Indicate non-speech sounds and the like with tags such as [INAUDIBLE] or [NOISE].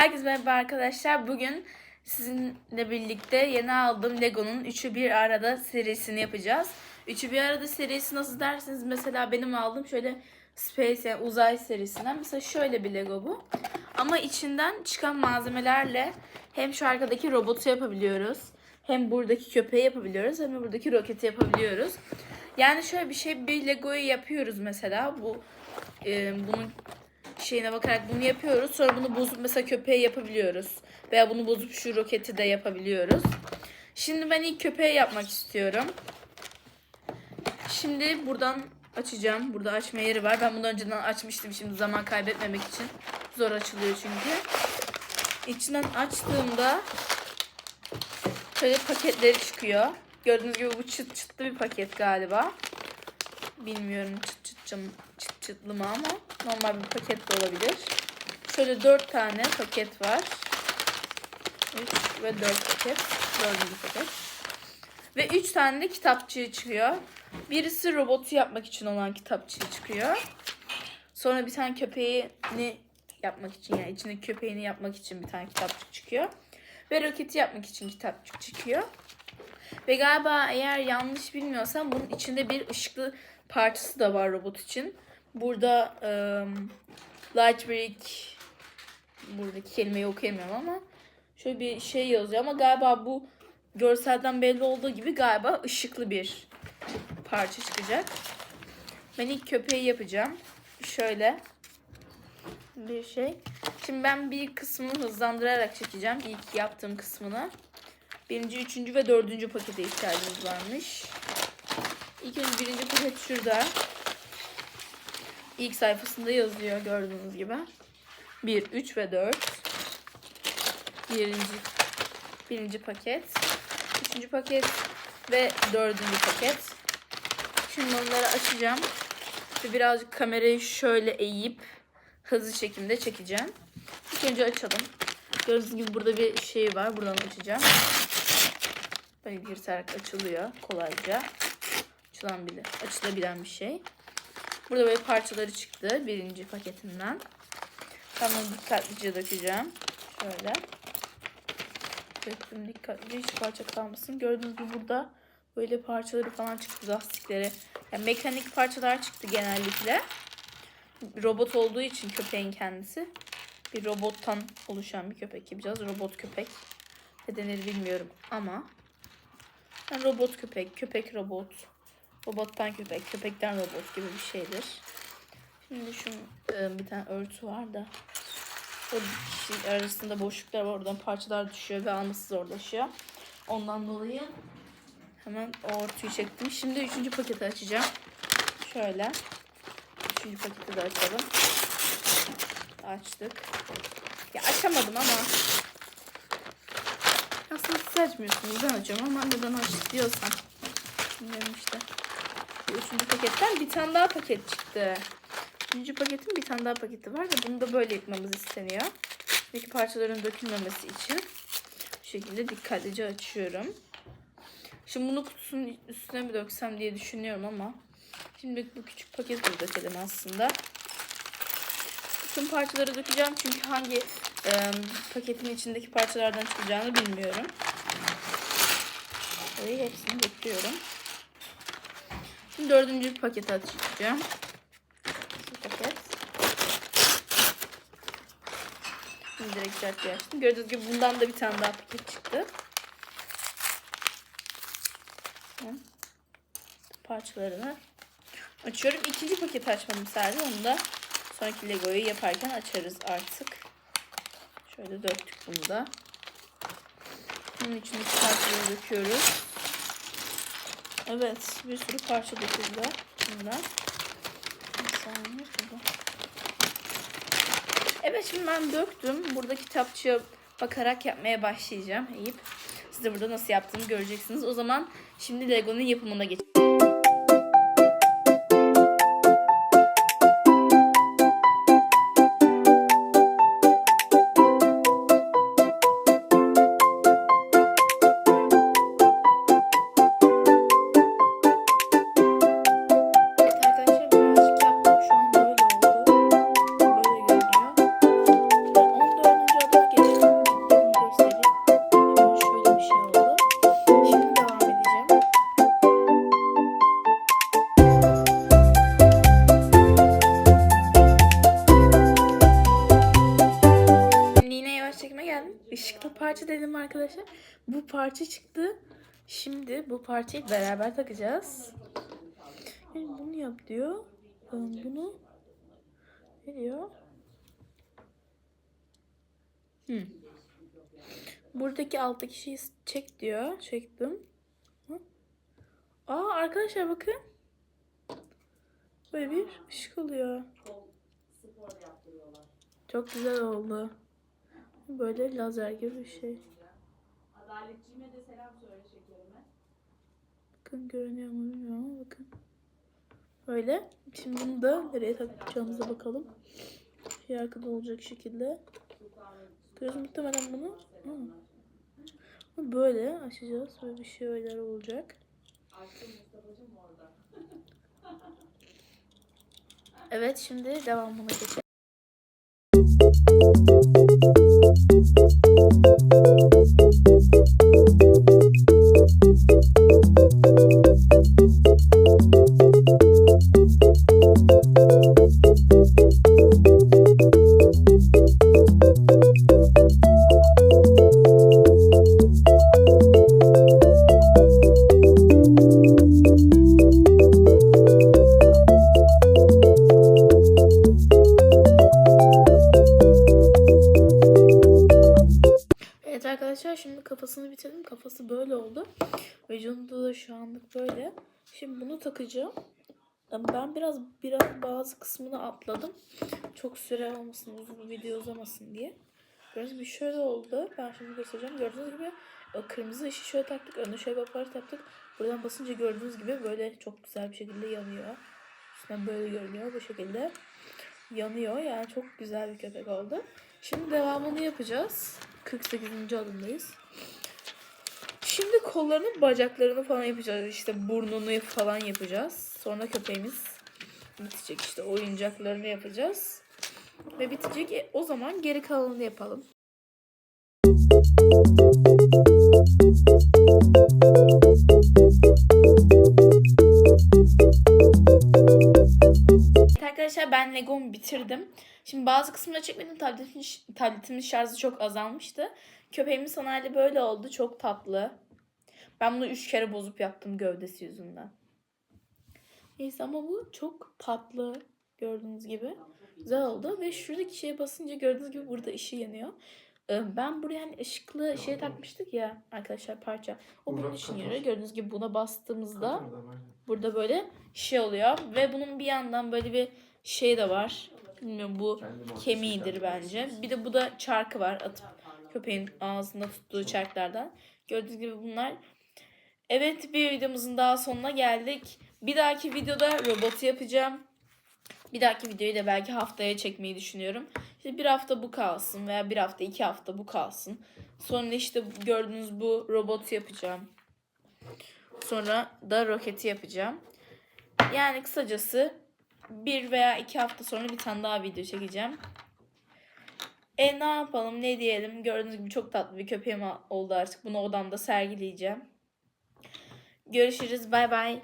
Herkese merhaba arkadaşlar. Bugün sizinle birlikte yeni aldığım Lego'nun Üçü Bir Arada serisini yapacağız. Üçü Bir Arada serisi nasıl dersiniz? Mesela benim aldığım şöyle Space yani uzay serisinden. Mesela şöyle bir Lego bu. Ama içinden çıkan malzemelerle hem şu arkadaki robotu yapabiliyoruz. Hem buradaki köpeği yapabiliyoruz. Hem buradaki roketi yapabiliyoruz. Yani şöyle bir şey bir Lego'yu yapıyoruz mesela. Bu e, bunun şeyine bakarak bunu yapıyoruz. Sonra bunu bozup mesela köpeğe yapabiliyoruz. Veya bunu bozup şu roketi de yapabiliyoruz. Şimdi ben ilk köpeğe yapmak istiyorum. Şimdi buradan açacağım. Burada açma yeri var. Ben bunu önceden açmıştım. Şimdi zaman kaybetmemek için. Zor açılıyor çünkü. İçinden açtığımda şöyle paketleri çıkıyor. Gördüğünüz gibi bu çıt çıtlı bir paket galiba. Bilmiyorum çıt çıt çıt, çıt çıtlı mı ama normal bir paket de olabilir. Şöyle 4 tane paket var. 3 ve 4 paket. Dördüncü paket. Ve 3 tane de kitapçığı çıkıyor. Birisi robotu yapmak için olan kitapçığı çıkıyor. Sonra bir tane köpeğini yapmak için yani içindeki köpeğini yapmak için bir tane kitapçık çıkıyor. Ve roketi yapmak için kitapçık çıkıyor. Ve galiba eğer yanlış bilmiyorsam bunun içinde bir ışıklı parçası da var robot için. Burada um, light brick buradaki kelimeyi okuyamıyorum ama şöyle bir şey yazıyor ama galiba bu görselden belli olduğu gibi galiba ışıklı bir parça çıkacak. Ben ilk köpeği yapacağım. Şöyle bir şey. Şimdi ben bir kısmını hızlandırarak çekeceğim. İlk yaptığım kısmını. Birinci, üçüncü ve dördüncü pakete ihtiyacımız varmış. İlk önce birinci paket şurada. İlk sayfasında yazıyor gördüğünüz gibi. 1, 3 ve 4. Birinci, birinci paket. Üçüncü paket ve dördüncü paket. Şimdi onları açacağım. Ve birazcık kamerayı şöyle eğip hızlı şekilde çekeceğim. İlk önce açalım. Gördüğünüz gibi burada bir şey var. Buradan açacağım. Böyle yırtarak açılıyor kolayca. Açılan bile, açılabilen bir şey. Burada böyle parçaları çıktı birinci paketinden. Ben bunu dikkatlice dökeceğim. Şöyle. Döktüm dikkatlice hiç parça kalmasın. Gördüğünüz gibi burada böyle parçaları falan çıktı lastikleri. Yani mekanik parçalar çıktı genellikle. Robot olduğu için köpeğin kendisi. Bir robottan oluşan bir köpek yapacağız. Robot köpek. Ne denir bilmiyorum ama. Yani robot köpek, köpek robot. Robottan köpek, köpekten robot gibi bir şeydir. Şimdi şu e, bir tane örtü var da o kişi arasında boşluklar var. Oradan parçalar düşüyor ve alması zorlaşıyor. Ondan dolayı hemen o örtüyü çektim. Şimdi üçüncü paketi açacağım. Şöyle. Üçüncü paketi de açalım. Açtık. Ya açamadım ama aslında siz açmıyorsunuz. Ben açıyorum ama neden açtık diyorsan. Bilmiyorum işte. Bu üçüncü paketten bir tane daha paket çıktı. Üçüncü paketin bir tane daha paketi var ve bunu da böyle yapmamız isteniyor. Peki parçaların dökülmemesi için bu şekilde dikkatlice açıyorum. Şimdi bunu kutusunun üstüne mi döksem diye düşünüyorum ama şimdi bu küçük paketi de dökelim aslında. Bütün parçaları dökeceğim çünkü hangi e, paketin içindeki parçalardan çıkacağını bilmiyorum. Ve hepsini döküyorum. Şimdi dördüncü paketi açacağım. Bu paket. Şimdi direkt cadde açtım. Gördüğünüz gibi bundan da bir tane daha paket çıktı. Parçalarını açıyorum. İkinci paket açmam sadece. Onu da sonraki Lego'yu yaparken açarız artık. Şöyle döktük bunu da. Bunun içindeki parçaları döküyoruz. Evet, bir sürü parça döküldü bundan. Evet, şimdi ben döktüm. Burada kitapçıya bakarak yapmaya başlayacağım. Eyüp. Siz de burada nasıl yaptığımı göreceksiniz. O zaman şimdi Lego'nun yapımına geçelim. Parça dedim arkadaşlar. Bu parça çıktı. Şimdi bu parçayı beraber takacağız. Yani bunu yap diyor. Ben bunu ne diyor? Buradaki alttaki şeyi çek diyor. Çektim. Hı. Aa arkadaşlar bakın. Böyle bir ışık oluyor. Çok güzel oldu. Böyle lazer gibi bir şey. Adaletçiğime de selam söyle şekerime. Bakın görünüyor mu bilmiyorum ama bakın. Böyle. Şimdi bunu da nereye takacağımıza bakalım. Şey arkada olacak şekilde. Göz muhtemelen bunu. Hı. Böyle açacağız. Böyle bir şeyler olacak. [LAUGHS] Evet şimdi devamına geçelim. Thank you. Kafasını bitirdim. Kafası böyle oldu. Vücudu da şu anlık böyle. Şimdi bunu takacağım. Ben biraz biraz bazı kısmını atladım. Çok süre olmasın, uzun video uzamasın diye. Gördüğünüz gibi şöyle oldu. Ben şimdi göstereceğim. Gördüğünüz gibi o kırmızı ışığı şöyle taktık. Önüne şöyle bir aparat yaptık. Buradan basınca gördüğünüz gibi böyle çok güzel bir şekilde yanıyor. Üstten böyle görünüyor bu şekilde. Yanıyor. Yani çok güzel bir köpek oldu. Şimdi devamını yapacağız. 48. adımdayız. Şimdi kollarını, bacaklarını falan yapacağız. İşte burnunu falan yapacağız. Sonra köpeğimiz bitecek işte oyuncaklarını yapacağız. Ve bitecek. E, o zaman geri kalanını yapalım. Arkadaşlar ben Lego'mu bitirdim. Şimdi bazı kısımları çekmedim. Tabletimin, tabletimin şarjı çok azalmıştı. Köpeğimin hali böyle oldu. Çok tatlı. Ben bunu üç kere bozup yaptım gövdesi yüzünden. Neyse ama bu çok tatlı. Gördüğünüz gibi. Güzel oldu. Ve şuradaki şeye basınca gördüğünüz gibi burada ışığı yanıyor. Ee, Ben buraya hani ışıklı şey takmıştık ya arkadaşlar parça. O bunun için yarıyor. Gördüğünüz gibi buna bastığımızda burada böyle şey oluyor. Ve bunun bir yandan böyle bir şey de var. Bilmiyorum bu kemiğidir bence. Bir de bu da çarkı var atıp köpeğin ağzında tuttuğu çarklardan. Gördüğünüz gibi bunlar. Evet bir videomuzun daha sonuna geldik. Bir dahaki videoda robotu yapacağım. Bir dahaki videoyu da belki haftaya çekmeyi düşünüyorum. İşte bir hafta bu kalsın veya bir hafta iki hafta bu kalsın. Sonra işte gördüğünüz bu robotu yapacağım. Sonra da roketi yapacağım. Yani kısacası bir veya iki hafta sonra bir tane daha video çekeceğim. E ne yapalım ne diyelim gördüğünüz gibi çok tatlı bir köpeğim oldu artık. Bunu odamda sergileyeceğim. Görüşürüz bay bay.